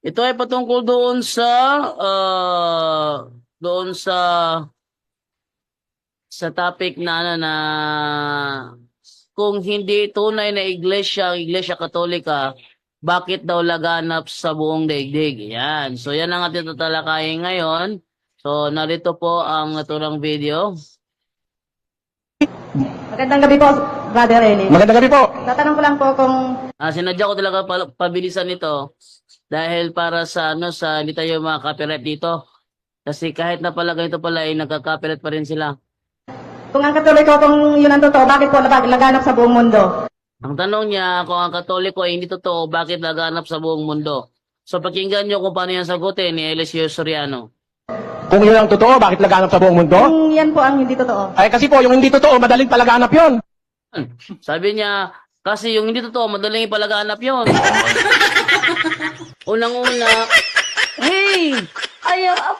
Ito ay patungkol doon sa ah, doon sa sa topic na ano na kung hindi tunay na iglesia, ang iglesia katolika, bakit daw laganap sa buong daigdig? Yan. So yan ang ating tatalakayin ngayon. So narito po ang naturang video. Magandang gabi po, Brother Eli. Magandang gabi po. Tatanong ko lang po kung Ah, sinadya ko talaga pa- pabilisan ito dahil para sa ano sa hindi tayo mga dito. Kasi kahit na pala ganito pala ay nagka-copyright pa rin sila. kung ang katoliko kung yun ang totoo, bakit po laganap sa buong mundo? Ang tanong niya kung ang katoliko ay hindi totoo, bakit laganap sa buong mundo? So pakinggan niyo kung paano yan sagutin ni Eliseo Soriano. Kung yun ang totoo, bakit laganap sa buong mundo? Kung yan po ang hindi totoo. Ay kasi po, yung hindi totoo, madaling palaganap yun. Sabi niya, kasi yung hindi totoo, madaling ipalaganap yon. Unang-una, hey! Ayaw,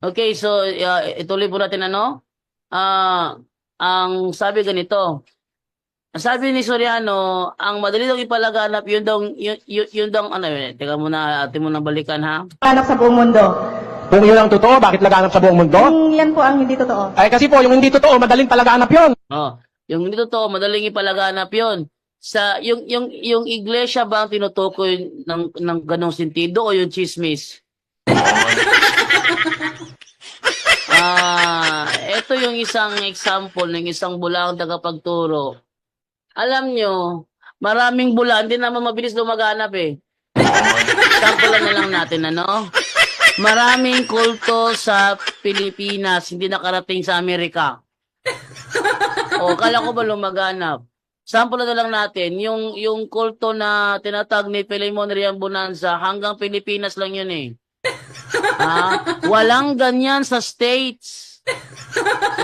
Okay, so uh, ituloy po natin ano? Ah, ang sabi ganito. Ang sabi ni Soriano, ang madali daw ipalaganap yun daw yun, yun, yun daw ano yun. Teka muna, atin mo nang balikan ha. Laganap sa buong mundo. Kung yun ang totoo, bakit laganap sa buong mundo? Kung yan po ang hindi totoo. Ay kasi po, yung hindi totoo, madaling palaganap yun. Oh, yung hindi totoo, madaling ipalaganap 'yon. Sa yung yung yung iglesia ba ang tinutukoy ng ng ganong sentido o yung chismis? Ah, ito yung isang example ng isang bulang tagapagturo. Alam nyo, maraming bulan, hindi naman mabilis lumaganap eh. Sample na lang natin, ano? Maraming kulto sa Pilipinas, hindi nakarating sa Amerika. O, kala ko ba lumaganap? Sample na lang natin, yung, yung kulto na tinatag ni Philemon Rian Bonanza, hanggang Pilipinas lang yun eh. Ha? Walang ganyan sa States.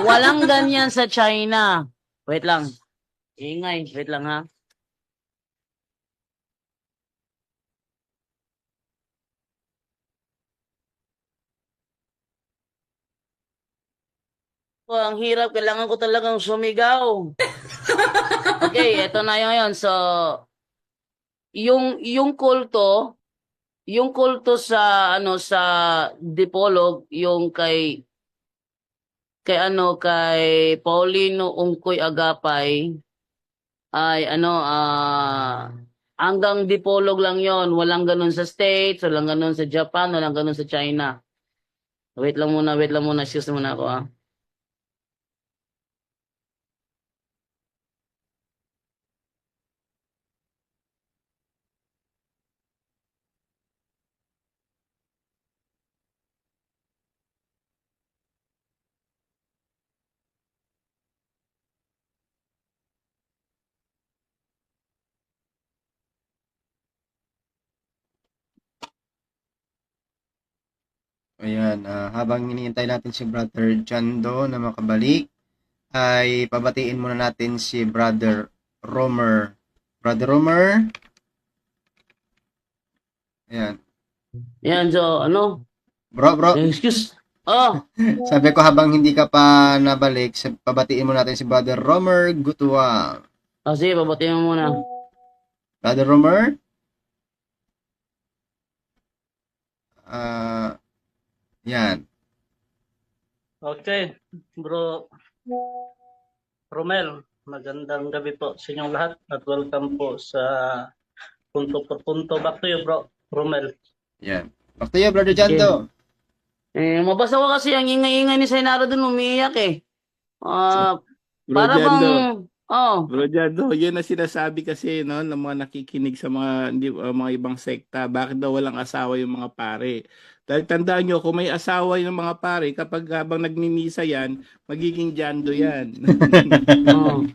Walang ganyan sa China. Wait lang. Ingay, wait lang ha. Oh, ang hirap. Kailangan ko talagang sumigaw. Okay, eto na yun ngayon. So, yung, yung kulto, yung kulto sa, ano, sa Dipolog, yung kay, kay ano, kay Paulino Ungkoy Agapay, ay, ano, ah, hanggang Dipolog lang yon Walang ganun sa States, walang ganun sa Japan, walang ganun sa China. Wait lang muna, wait lang muna. Excuse muna ako, ah. Ayan, ah, habang hinihintay natin si Brother Jando na makabalik, ay pabatiin muna natin si Brother Romer. Brother Romer? Ayan. Yan, so, ano? Bro, bro, Excuse. Oh, sabi ko habang hindi ka pa nabalik, pabatiin muna natin si Brother Romer Gutua. oh sige, babatiin mo muna. Brother Romer? Ah, yan. Okay, bro Romel, magandang gabi po sa inyong lahat at welcome po sa punto por punto. Back to you, bro Romel. Yan. Back to you, Brother Jando. Eh, mabasa ko kasi ang ingay-ingay ni Senaro dun umiiyak eh. Ah, Bro para Jando, bang, oh, Bro Jando, yun ang sinasabi kasi no, ng mga nakikinig sa mga, hindi, uh, mga ibang sekta. Bakit daw walang asawa yung mga pare? Dahil tandaan nyo, kung may asawa yung mga pare, kapag habang nagmimisa yan, magiging Jando yan. oh.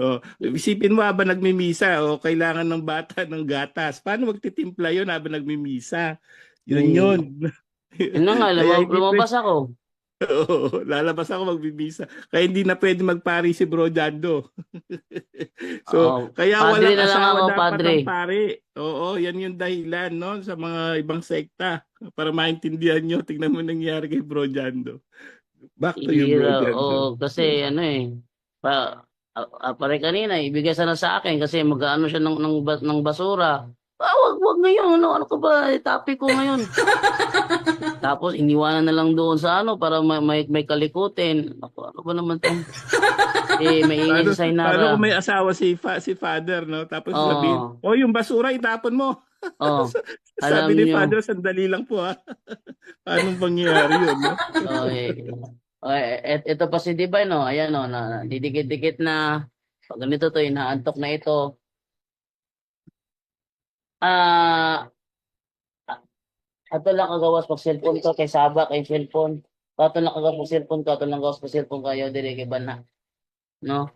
oh, isipin mo habang nagmimisa, oh, kailangan ng bata ng gatas. Paano magtitimpla yun habang nagmimisa? Yun Hmm. yun. Yun na nga, lumabas ako. Oo, lalabas ako magbibisa. Kaya hindi na pwede magpari si Bro Jando. so, Oo, kaya padre walang na asawa ako, dapat padre. ang pari. Oo, yan yung dahilan no sa mga ibang sekta. Para maintindihan nyo, tingnan mo nangyari kay Bro Jando. Back to you, bro. Hira, Johnson. oo, kasi ano eh, pa, ah, ah, pare kanina, ibigay sana sa akin kasi mag-ano siya ng, ng, ba- ng basura. Ah, wag, wag ngayon, ano, ano ka ba, eh, topic ko ngayon. Tapos iniwanan na lang doon sa ano para may, may, may kalikutin. Ako, ano ba naman to? eh, may ingay Paano, sa paano Sainara. kung may asawa si fa- si father, no? Tapos Oo. sabihin, oh, yung basura itapon mo. Oh, Alam Sabi ni niyo. father, sandali lang po ha. Paano pangyayari yun, no? okay. Okay, et, ito pa si Divine, no? Ayan, no, na, na didikit-dikit na. Pag ganito to, inaantok na ito. Ah, ato lang kagawas pag cellphone ko kay Saba kay cellphone. Ato lang kagawas pag cellphone ko, ato lang kagawas pag cellphone kayo dire kay bana. No?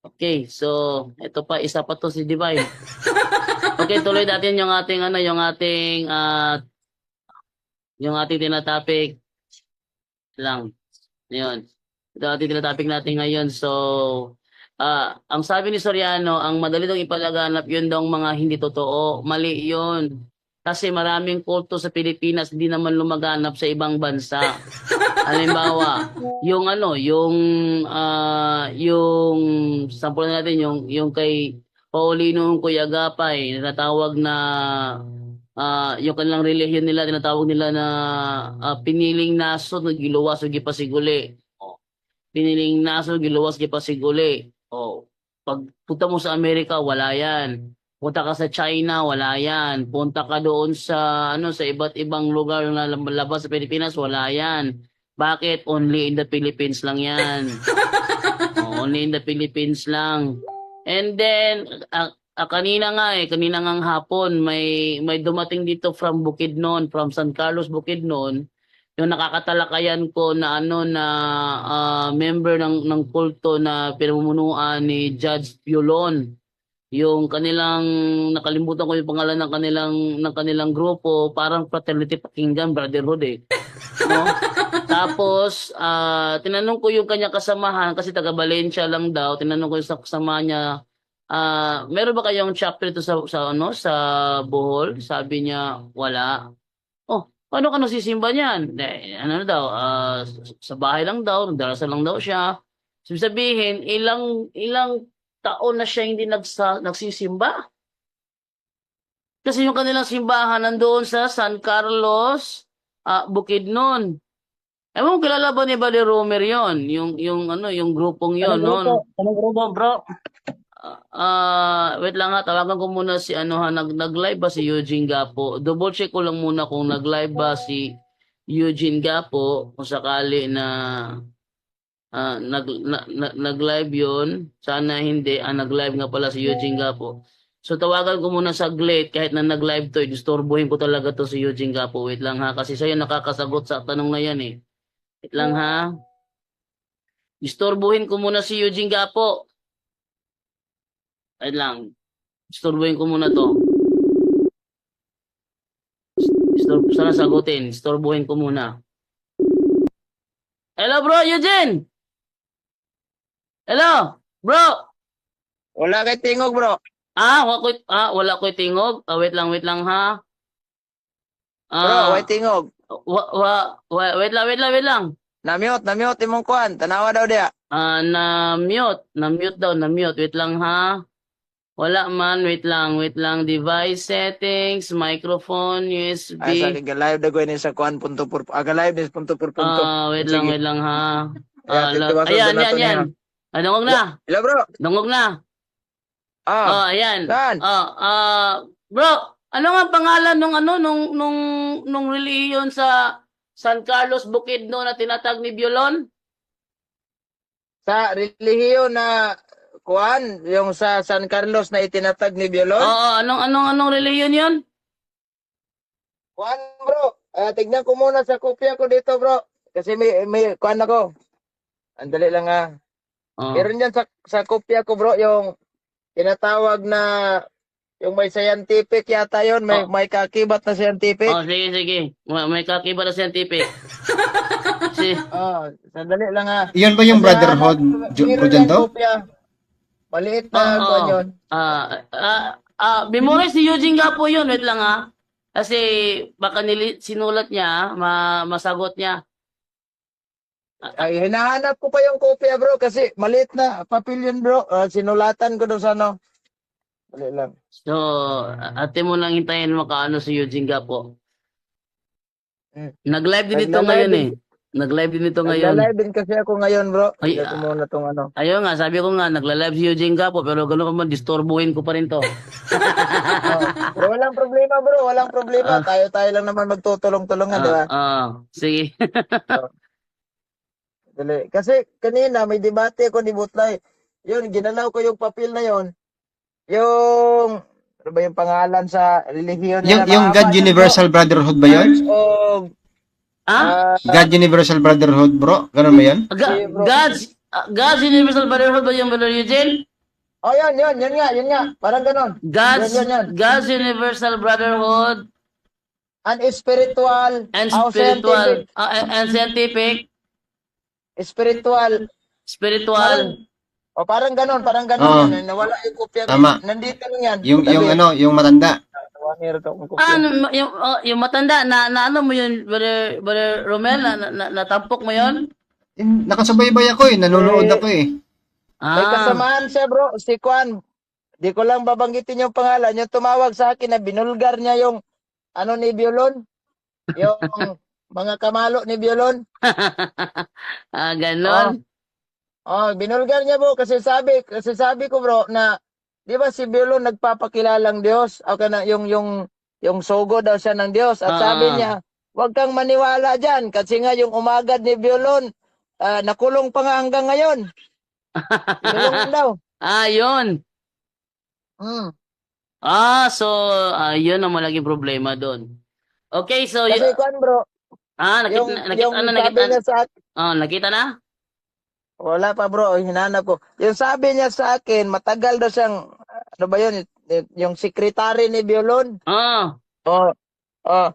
Okay, so ito pa isa pa to si Divine. Okay, tuloy natin yung ating ano, yung ating ah yung ating tinatopic lang. Yun. Ito ating tinatopic natin ngayon. So, ah ang sabi ni Soriano, ang madali daw ipalaganap yun daw mga hindi totoo. Mali yun. Kasi maraming kulto sa Pilipinas hindi naman lumaganap sa ibang bansa. Halimbawa, yung ano, yung ah yung sample natin yung yung kay Paulino Kuyagapay, natawag na ah yung kanilang relihiyon nila tinatawag nila na ah, piniling naso na giluwas o gipasiguli. Piniling naso giluwas gipasiguli. Oh. Pag punta mo sa Amerika, wala yan. Punta ka sa China, wala yan. Punta ka doon sa ano sa iba't ibang lugar na labas sa Pilipinas, wala yan. Bakit? Only in the Philippines lang yan. Oh, only in the Philippines lang. And then, ah, ah, kanina nga eh, kanina nga hapon, may, may dumating dito from Bukidnon, from San Carlos, Bukidnon, yung nakakatalakayan ko na ano na ah, member ng ng kulto na pinamumunuan ni Judge Piolon. Yung kanilang nakalimutan ko yung pangalan ng kanilang ng kanilang grupo, parang Fraternity Pakinggan Brotherhood eh. No? Tapos, ah, tinanong ko yung kanya kasamahan kasi taga Valencia lang daw. Tinanong ko yung sa kasama niya, ah, meron ba kayong chapter ito sa, sa, ano, sa Bohol? Sabi niya, wala. Paano ka nasisimba niyan? Eh, ano daw, ah, sa bahay lang daw, nagdarasal lang daw siya. Sabihin, ilang, ilang taon na siya hindi nagsa, nagsisimba? Kasi yung kanilang simbahan nandoon sa San Carlos, ah, Bukidnon. Ewan ko kilala ba ni Buddy Romer yon yung yung ano yung grupong yon no Anong grupo, bro? Ah, wait lang ha, tawagan ko muna si ano ha, nag nag-live ba si Eugene Gapo? Double check ko lang muna kung nag-live ba si Eugene Gapo kung sakali na ah, nag na, na- nag-live 'yon. Sana hindi, ah, nag-live nga pala si Eugene Gapo. So tawagan ko muna saglit kahit na nag-live to, disturbuhin ko talaga to si Eugene Gapo. Wait lang ha, kasi siya nakakasagot sa tanong na yan eh. Wait lang ha. Disturbuhin ko muna si Eugene Gapo. Wait lang. Istorbohin ko muna to. Istor sana sagutin. Istorbohin ko muna. Hello bro, Eugene! Hello, bro! Wala kay tingog, bro. Ah, wala ko, ah, wala ko tingog. Ah, wait lang, wait lang ha. Bro, Ah, way tingog. wa, wa, wa, wait lang, wait lang, wait lang. Na-mute, na-mute imong kuan. Tanawa daw dia. Ah, na-mute. Na-mute daw, na-mute. Wait lang ha. Wala man, wait lang, wait lang. Device settings, microphone, USB. Ay, sa kig live daw ni sa kuan punto por aga live ni punto por punto. Ah, wait lang, Sige. wait lang ha. Ayan, Ah, la- ayan, na yan, yan. Ah, dungog na. Hello, bro. Dungog na. Ah, Oh, ayan. saan? Oh, ah, bro, ano nga ang pangalan nung ano nung nung nung reliyon sa San Carlos Bukidnon na tinatag ni Biolon? Sa relihiyon na kuan, yung sa San Carlos na itinatag ni Biolon. Oo, anong anong anong reliyon 'yon? Kuan, bro. Ah, tignan ko muna sa kopya ko dito, bro. Kasi may may kuan ako. Andali lang ah. Oh. Meron yan sa, sa kopya ko bro, yung tinatawag na yung may scientific yata yon may, Oh. may kakibat na scientific. Oh, sige, sige. May, may kakiba na scientific. si, Oh, sandali lang ha. Iyon ba yung Kasi, brotherhood, ano, Ju- meron Bro yan Janto? kopya. Maliit na Oo. kuwan yun. ah, ah, ah, memorize ni Eugene nga po yun. Wait lang ha. Kasi baka nili, sinulat niya, ma, masagot niya. Ay, hinahanap ko pa yung kopya bro kasi maliit na papel yun bro. Ah, sinulatan ko doon sa ano. Dali lang. So, ate mo lang hintayin makaano si Eugene Gapo. Hmm. Nag-live din ito Nagla-live ngayon eh. Nag-live din ito ngayon. Nagla-live din kasi ako ngayon bro. Ay, ko ah. muna tong ano. Ayun nga, sabi ko nga, nagla-live si Eugene Gapo, pero gano'n pa man, disturbuhin ko pa rin to. Oh, bro, walang problema bro, walang problema. Tayo-tayo lang naman magtutulong-tulungan, di ba? Ah, ah, sige. Dali. Kasi kanina may debate ako ni Butlay. Yun, ginalaw ko yung papel na yun. Yung, ano ba yung pangalan sa relihiyon Yung, nila? yung Mahaba God yun, Universal Brotherhood ba yun? O, ah? ah, God Universal Brotherhood, bro? Ganun ba yun? Ga- Sige, bro. God's, ah, God's Universal Brotherhood ba yung Brother Eugene? oh, yun, yun, yun nga, yun nga. Parang ganon. God's, Yun, yun, yun. God's Universal Brotherhood And spiritual, and oh, spiritual, scientific, ah, and, and scientific, spiritual. spiritual, O parang ganon, parang ganon. Oo. Yun, nawala yung kopya. ko. Tama. Nandito lang yan. Yung, yung Sabi, ano, yung matanda. Rin akong. Ah, ano, yung, oh, yung matanda, na, na ano mo yun, Brother, Brother Romel, na, na, natampok mo yun? Eh, Nakasubaybay ako eh, nanonood ako eh. May Ah, kasamahan siya bro, si Kwan. Di ko lang babanggitin yung pangalan. Yung tumawag sa akin na binulgar niya yung ano ni Biolon. Yung mga kamalo ni Biolon. ah, ganon. Oh, binulgar niya bro kasi sabi kasi sabi ko bro na 'di ba si Biolon nagpapakilalang Diyos o kana yung yung yung sogo daw siya ng Diyos at Ah. sabi niya Huwag kang maniwala diyan kasi nga yung umagad ni Biolon ah, nakulong pa nga hanggang ngayon. Kulong daw. Ah, yun. Mm. Ah, so, ah, yun ang malaking problema doon. Okay, so, Kasi Kwan bro, ah, nakita, yung, nakita, yung ano, nakita, niya sa oh, nakita na? Wala pa bro, hinanap ko. Yung sabi niya sa akin, matagal daw siyang, ano ba yun, yung sekretary ni Biolon. Oh, Oh, oh,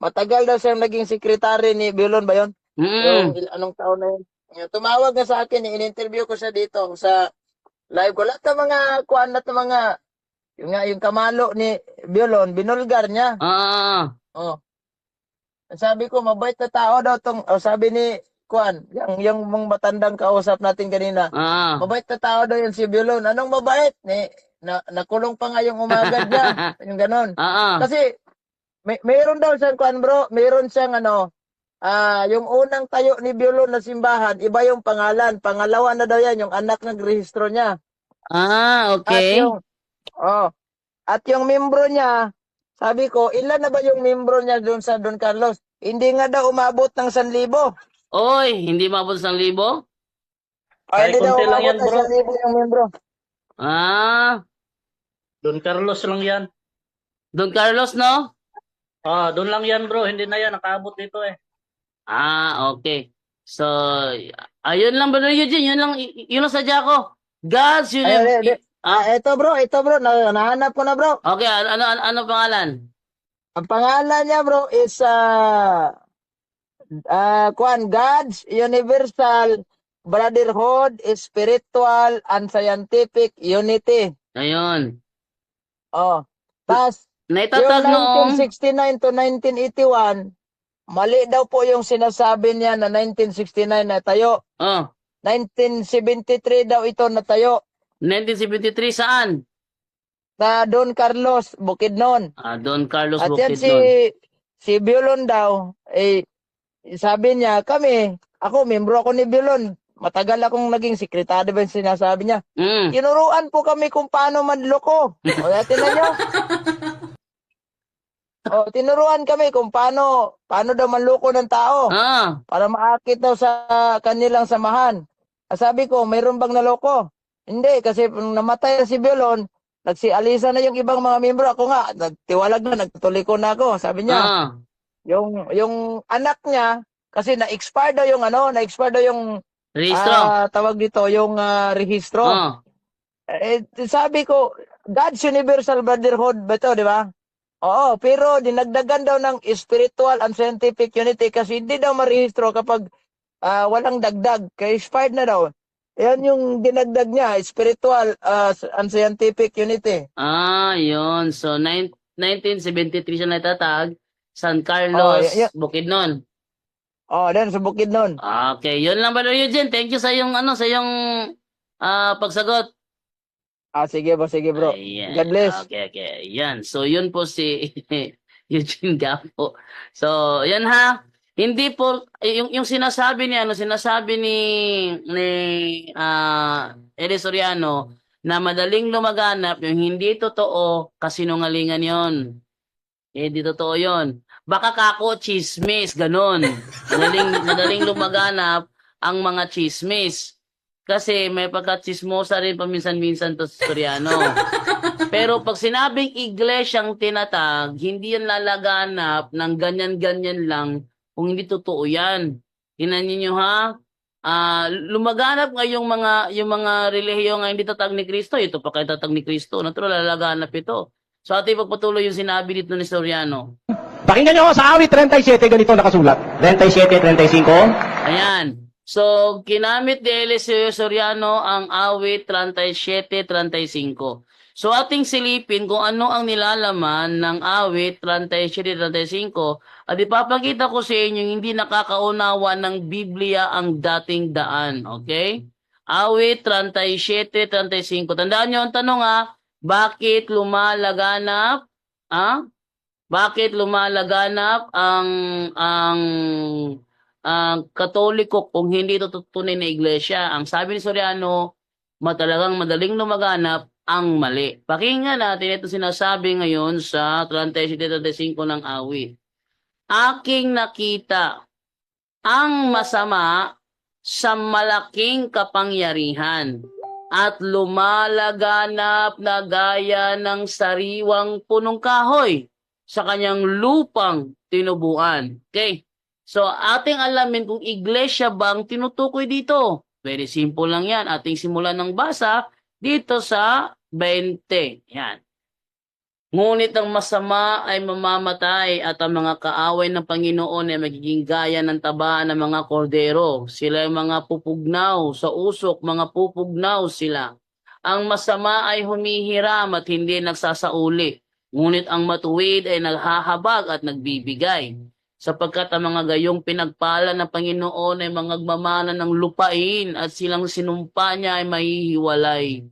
matagal daw siyang naging sekretary ni Biolon ba yun? Yung mm, il- anong taon na yun? Yung Tumawag na sa akin, in-interview ko siya dito sa live ko. Lahat ng mga kuan, ng mga, yung nga, yung kamalo ni Biolon, binulgar niya. ah, Oh. Sabi ko, mabait na tao daw tong, oh, sabi ni Kuan, yung, yung mga matandang kausap natin kanina, ah, Mabait na tao daw yung si Biolon. Anong mabait? Ni, na, nakulong pa nga yung umagad niya. yung ganon. ah, ah, Kasi, may, mayroon daw siyang kuan bro, mayroon siyang ano, ah yung unang tayo ni Biolon na simbahan, iba yung pangalan. Pangalawa na daw yan, yung anak nagrehistro niya. ah, At okay. yung, oh, at yung membro niya, sabi ko, ilan na ba yung membro niya doon sa Don Carlos? Hindi nga daw umabot ng 1,000. Oy, hindi mabot sa libo? Ay, Ay, hindi daw konti lang umabot yan, ng bro. 1,000 yung membro. Ah, Don Carlos lang yan. Don Carlos, no? Ah, doon lang yan bro, hindi na yan, nakaabot dito eh. Ah, okay. So, ayun lang, Brother Eugene, yun lang, yun lang sadya ko. God's Ay, ay, ay. Universal, Ah, ito bro, ito bro, na, nahanap ko na bro. okay, ano, ano, ano, ano pangalan? Ang pangalan niya bro is uh, uh, Kwan, God's Universal Brotherhood, Spiritual and Scientific Unity. Ayun. Oh. Tapos, noong, 1969 to 1981, mali daw po yung sinasabi niya na 1969 na tayo. oh, 1973 daw ito na tayo. 1973 saan? Sa Don Carlos, Bukidnon. Ah, Don Carlos At yan si, Bukidnon. si Biolon daw, eh, sabi niya, kami, ako, membro ako ni Biolon. Matagal akong naging sekretary ba yung sinasabi niya. Mm. Tinuruan po kami kung paano manloko. O, yatin na niyo. o, tinuruan kami kung paano, paano daw manloko ng tao. Ah, Para maakit daw sa kanilang samahan. Ah, Sabi ko, mayroon bang naloko? Hindi, kasi nung namatay na si Biolon, nagsialisa na yung ibang mga membro. Ako nga, nagtiwalag na, nagtuliko na ako. Sabi niya, ah, yung yung anak niya kasi na-expire daw yung ano, na-expire daw yung rehistro. ah, tawag dito, yung ah, rehistro. Oh, Eh, sabi ko, God's Universal Brotherhood ba ito, di ba? Oo, pero dinagdagan daw ng spiritual and scientific unity kasi hindi daw marehistro kapag ah, walang dagdag. Kaya expired na daw. Yan yung dinagdag niya, spiritual ah, and scientific unity. ah, yun. So, nine- 1973 siya natatag. San Carlos, Oh, y- y- Bukidnon. Oh, then sa bukid nun. Okay, yun lang Brother Eugene. Thank you sa yung ano, sa yung ah, pagsagot. Ah, sige bro, sige bro. Ayan. God bless. Okay, okay. Yan. So, yun po si Eugene Gapo. So, yan ha. Hindi po, eh, yung, yung sinasabi ni, ano, sinasabi ni, ni, ah, Eddie Soriano, na madaling lumaganap, yung hindi totoo, kasinungalingan yon. Eh, di totoo yon. Baka kako, chismis, ganon. Madaling, madaling lumaganap ang mga chismis. Kasi may pagka-chismosa rin paminsan-minsan to si Soriano. Pero pag sinabing iglesyang tinatag, hindi yan lalaganap ng ganyan-ganyan lang kung hindi totoo yan. Tingnan niyo ha? Ah, lumaganap nga yung mga yung mga relihiyon nga hindi tatag ni Kristo, ito pa kay tatag ni Kristo, natural lalaganap ito. So ating pagpatuloy yung sinabi dito ni Soriano. Pakinggan nyo sa awit 37, ganito nakasulat. 37, 35. Ayan. So, kinamit ni Eliseo Soriano ang awit 37-35. So, ating silipin kung ano ang nilalaman ng awit 37-35 at ipapakita ko sa inyo hindi nakakaunawa ng Biblia ang dating daan. Okay? Awit 37-35. Tandaan nyo ang tanong ha, bakit lumalaganap? Ha? Bakit lumalaganap ang ang ang katoliko kung hindi ito tunay na iglesia. Ang sabi ni Soriano, matalagang madaling lumaganap ang mali. Pakinggan natin ito sinasabi ngayon sa 37-35 ng awit. Aking nakita ang masama sa malaking kapangyarihan at lumalaganap na gaya ng sariwang punong kahoy sa kanyang lupang tinubuan. Okay? So, ating alamin kung iglesia bang tinutukoy dito. Very simple lang yan. Ating simulan ng basa dito sa 20. Yan. Ngunit ang masama ay mamamatay at ang mga kaaway ng Panginoon ay magiging gaya ng taba ng mga kordero. Sila ay mga pupugnaw sa usok, mga pupugnaw sila. Ang masama ay humihiram at hindi nagsasauli. Ngunit ang matuwid ay naghahabag at nagbibigay sapagkat ang mga gayong pinagpala ng Panginoon ay mga gmamana ng lupain at silang sinumpa niya ay mahihiwalay.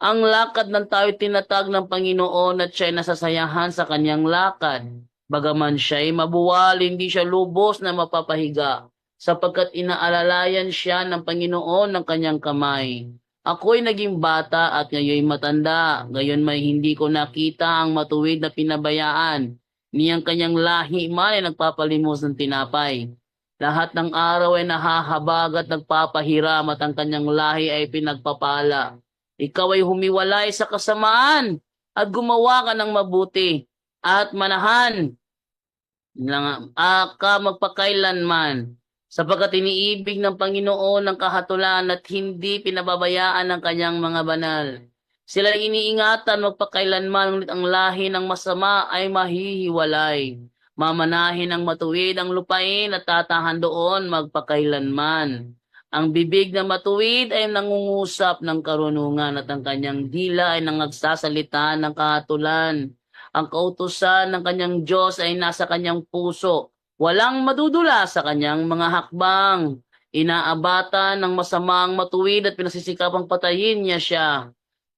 Ang lakad ng tao tinatag ng Panginoon at siya ay nasasayahan sa kanyang lakad. Bagaman siya ay mabuwal, hindi siya lubos na mapapahiga, sapagkat inaalalayan siya ng Panginoon ng kanyang kamay. Ako'y naging bata at ngayon matanda, gayon may hindi ko nakita ang matuwid na pinabayaan niyang kanyang lahi man ay nagpapalimos ng tinapay. Lahat ng araw ay nahahabag at nagpapahiram at ang kanyang lahi ay pinagpapala. Ikaw ay humiwalay sa kasamaan at gumawa ka ng mabuti at manahan lang ka magpakailanman sapagkat iniibig ng Panginoon ng kahatulan at hindi pinababayaan ng kanyang mga banal. Sila iniingatan magpakailanman ngunit ang lahi ng masama ay mahihiwalay. Mamanahin ng matuwid ang lupain at tatahan doon magpakailanman. Ang bibig na matuwid ay nangungusap ng karunungan at ang kanyang dila ay nangagsasalita ng kahatulan. Ang kautusan ng kanyang Diyos ay nasa kanyang puso. Walang madudula sa kanyang mga hakbang. Inaabata ng masamang matuwid at pinasisikapang patayin niya siya.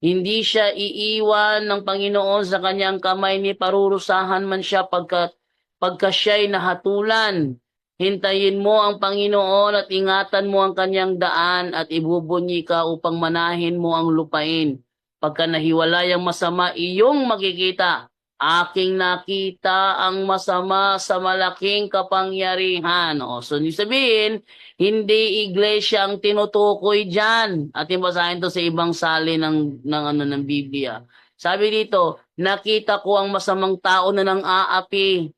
Hindi siya iiwan ng Panginoon sa kanyang kamay ni parurusahan man siya pagka, pagka siya'y nahatulan. Hintayin mo ang Panginoon at ingatan mo ang kanyang daan at ibubunyi ka upang manahin mo ang lupain. Pagka nahiwalay ang masama, iyong makikita. Aking nakita ang masama sa malaking kapangyarihan. O, so, sabihin, hindi iglesia ang tinutukoy dyan. At basahin to sa ibang sali ng, ng, ano, ng Biblia. Sabi dito, nakita ko ang masamang tao na nang aapi.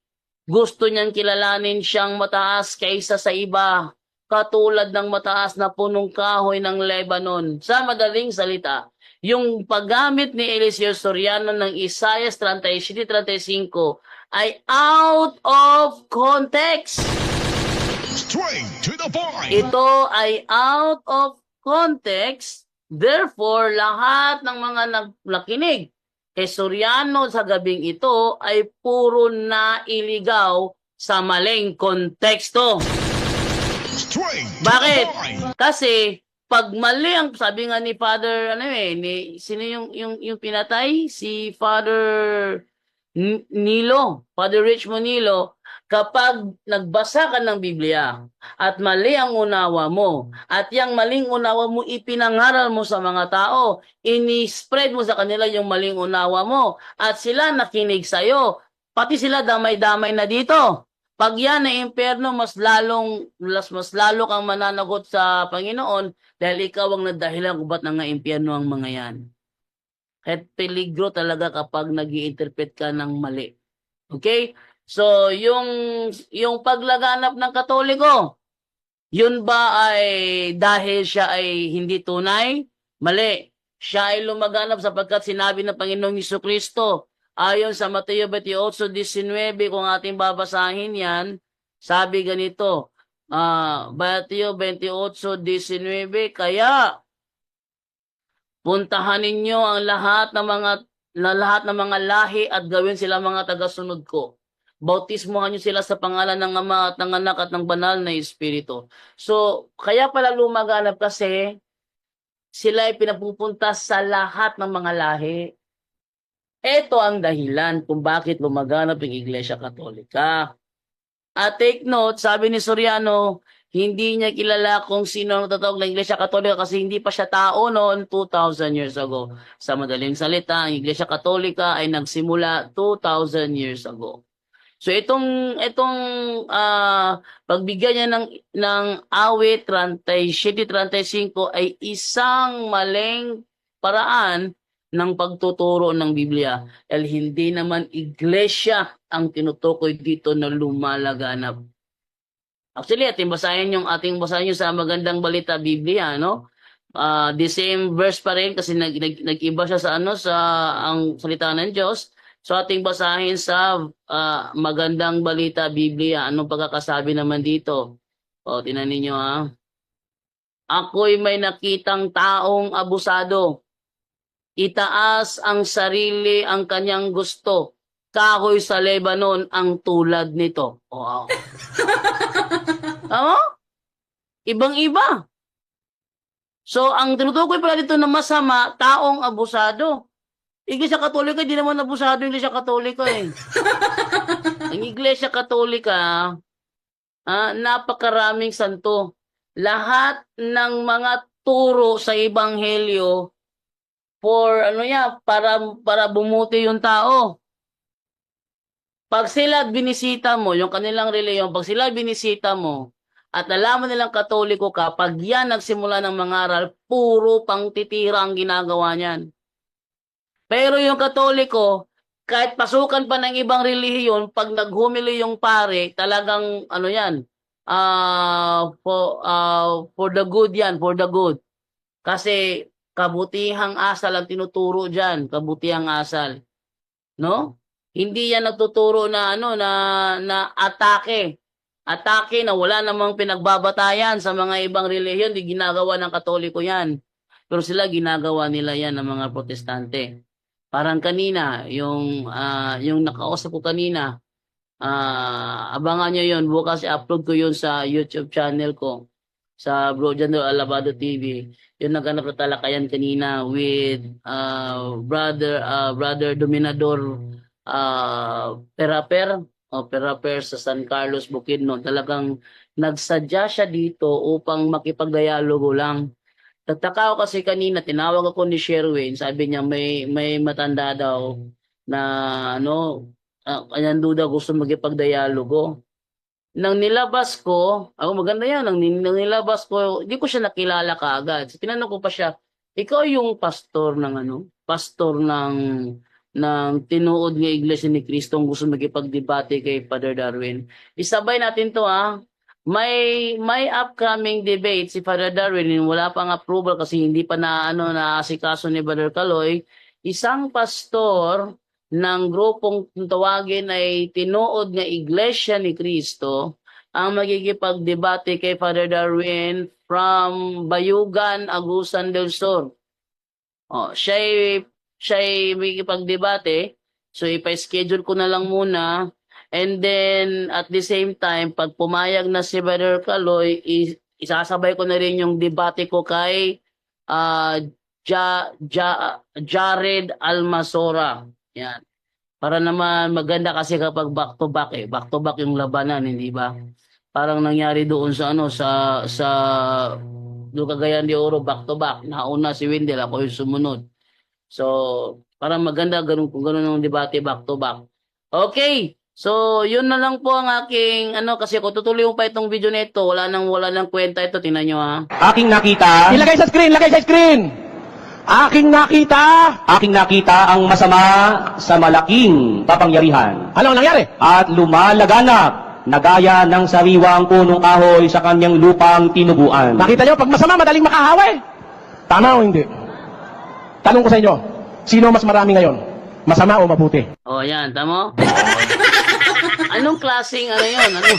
Gusto niyang kilalanin siyang mataas kaysa sa iba. Katulad ng mataas na punong kahoy ng Lebanon. Sa madaling salita, yung paggamit ni Eliseo Soriano ng Isaiah 37-35 ay out of context. Straight to the point. Ito ay out of context. Therefore, lahat ng mga nag- nakinig kay Soriano sa gabing ito ay puro na iligaw sa maling konteksto. Bakit? Kasi pag mali ang sabi nga ni Father ano eh ni sino yung yung yung pinatay si Father Nilo, Father Rich Monilo, kapag nagbasa ka ng Biblia at mali ang unawa mo at yung maling unawa mo ipinangaral mo sa mga tao, ini-spread mo sa kanila yung maling unawa mo at sila nakinig sa iyo, pati sila damay-damay na dito. Pag yan ay impyerno, mas lalong mas, mas lalo kang mananagot sa Panginoon dahil ikaw ang nadahilan kung ba't nga impyerno ang mga yan. Kahit peligro talaga kapag nag interpret ka ng mali. Okay? So, yung, yung paglaganap ng katoliko, yun ba ay dahil siya ay hindi tunay? Mali. Siya ay lumaganap sapagkat sinabi ng Panginoong Hesus Kristo, ayon sa Mateo 28:19 kung ating babasahin yan, sabi ganito, ah Mateo 28:19, kaya puntahan ninyo ang lahat ng mga na lahat ng mga lahi at gawin sila mga tagasunod ko. Bautismohan niyo sila sa pangalan ng Ama at ng Anak at ng Banal na Espiritu. So, kaya pala lumaganap kasi sila ay pinapupunta sa lahat ng mga lahi. Ito ang dahilan kung bakit lumaganap ang Iglesia Katolika. At take note, sabi ni Soriano, hindi niya kilala kung sino ang tatawag ng Iglesia Katolika kasi hindi pa siya tao noon 2,000 years ago. Sa madaling salita, ang Iglesia Katolika ay nagsimula 2,000 years ago. So itong itong ah, pagbigyan niya ng ng awit 37-35 ay isang maling paraan ng pagtuturo ng Biblia. Dahil hindi naman iglesia ang tinutukoy dito na lumalaganap. Actually, ating basahin yung ating basahin yung sa magandang balita Biblia, no? Ah, the same verse pa rin kasi nag, nag, nag-iba siya sa ano sa ang salita ng Diyos. So ating basahin sa ah, magandang balita Biblia. Anong pagkakasabi naman dito? O, tinan ninyo ha. Ako'y may nakitang taong abusado. Itaas ang sarili ang kanyang gusto. Kahoy sa Lebanon ang tulad nito. Wow. Oo? Ibang-iba. So, ang tinutukoy pala dito na masama, taong abusado. Iglesia Katolika, hindi naman abusado yung Iglesia Katolika eh. ang Iglesia Katolika, ah, napakaraming santo. Lahat ng mga turo sa Ebanghelyo for ano ya, para para bumuti yung tao. Pag sila binisita mo, yung kanilang reliyon, pag sila binisita mo, at nalaman nilang katoliko ka, pag yan nagsimula ng mangaral, puro pang titira ang ginagawa niyan. Pero yung katoliko, kahit pasukan pa ng ibang relihiyon, pag naghumili yung pare, talagang ano yan, ah for, ah, for the good yan, for the good. Kasi kabutihang asal ang tinuturo diyan, kabutihang asal. No? Hindi yan nagtuturo na ano na na atake. Atake na wala namang pinagbabatayan sa mga ibang relihiyon, di ginagawa ng Katoliko yan. Pero sila ginagawa nila yan ng mga protestante. Parang kanina, yung ah, yung nakausap ko kanina, ah abangan nyo yun. Bukas i-upload ko yun sa YouTube channel ko sa Bro Jando Alabado TV. Yung naghanap na talakayan kanina with uh, brother uh, brother Dominador uh, Peraper o Peraper sa San Carlos Bukidnon. Talagang nagsadya siya dito upang makipagdialogo lang. Nagtaka ako kasi kanina, tinawag ako ni Sherwin, sabi niya may may matanda daw na ano, uh, kanyang duda gusto magipagdialogo. Nang nilabas ko, ako maganda yan, nang, nang nilabas ko, hindi ko siya nakilala kaagad. So, tinanong ko pa siya, ikaw yung pastor ng ano, pastor ng ng tinuod ng Iglesia ni Cristo ang gusto magipagdebate kay Father Darwin. Isabay natin to ah. May may upcoming debate si Father Darwin, wala pang approval kasi hindi pa na ano na asikaso ni Brother Kaloy. Isang pastor ng grupong tawagin ay tinuod nga Iglesia ni Cristo ang magigipagdebate kay Father Darwin from Bayugan, Agusan del Sur. Oh, siya siya magigipagdebate. So ipa-schedule ko na lang muna And then, at the same time, pag pumayag na si Brother Kaloy, i- isasabay ko na rin yung debate ko kay ah, ja, ja, Jared Almasora. Yan. Para naman maganda kasi kapag back to back eh. Back to back yung labanan, hindi ba? Parang nangyari doon sa ano sa sa do Cagayan de Oro back to back. Nauna si Wendell, ako yung sumunod. So, parang maganda ganun kung ganun ang debate back to back. Okay. So, yun na lang po ang aking ano kasi kung tutuloy mo pa itong video nito, wala nang wala nang kwenta ito, tingnan nyo ha. Aking nakita. Ilagay sa screen, ilagay sa screen. Aking nakita. Aking nakita ang masama sa malaking kapangyarihan. Ano ang nangyari? At lumalaganap na gaya ng sariwang punong kahoy sa kanyang lupang tinubuan. Nakita nyo, pag masama, madaling makahawa Tama o hindi? Tanong ko sa inyo, sino mas marami ngayon? Masama o mabuti? O, yan, tamo? Anong klaseng ano yun? Ano?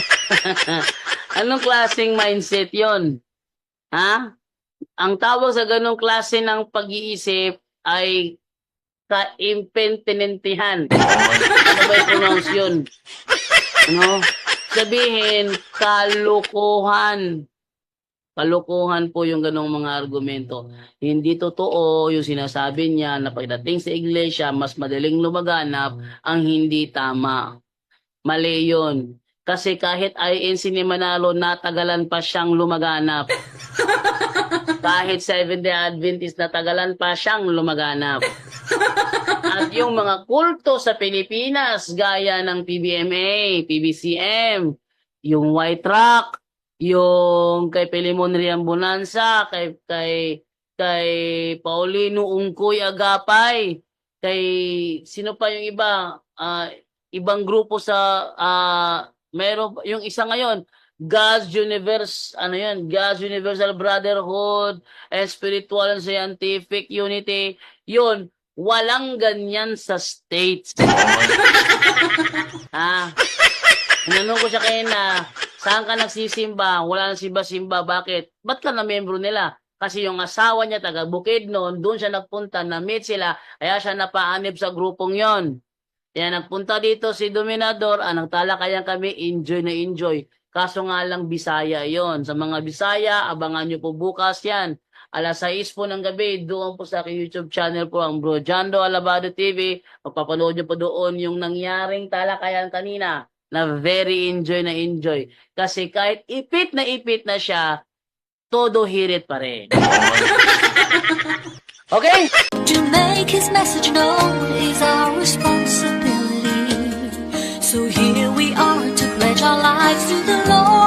Anong klaseng mindset yon? Ha? Ang tawag sa ganong klase ng pag-iisip ay kaimpentenentihan. Ano ba yung pronounce yun? Ano? Sabihin, kalukuhan. Kalukuhan po yung ganong mga argumento. Hindi totoo yung sinasabi niya na pagdating sa iglesia, mas madaling lumaganap ang hindi tama. Mali yun. Kasi kahit INC ni Manalo, natagalan pa siyang lumaganap. kahit Seventh-day Adventist, natagalan pa siyang lumaganap. At yung mga kulto sa Pilipinas, gaya ng PBMA, PBCM, yung White Rock, yung kay Pelimon Rian Bonanza, kay, kay, kay Paulino Ungkoy Agapay, kay sino pa yung iba, Ah, ibang grupo sa ah meron yung isa ngayon God's Universe ano yan God's Universal Brotherhood and Spiritual and Scientific Unity yun walang ganyan sa states ha Tinanong ko siya kanina, saan ka nagsisimba? Wala nang simba-simba. Bakit? Ba't ka na membro nila? Kasi yung asawa niya, taga Bukid noon, doon siya nagpunta, na-meet sila, kaya siya napaanib sa grupong yon. Kaya nagpunta dito si Dominador, ah, nagtalakayan kami, enjoy na enjoy. Kaso nga lang Bisaya yon. Sa mga Bisaya, abangan nyo po bukas yan. Alas 6 po ng gabi, doon po sa aking YouTube channel po, ang Bro Jando Alabado TV. Mapapanood nyo po doon yung nangyaring talakayan kanina na very enjoy na enjoy. Kasi kahit ipit na ipit na siya, todo hirit pa rin. okay? To make his message known is our responsibility. Our lives to the Lord.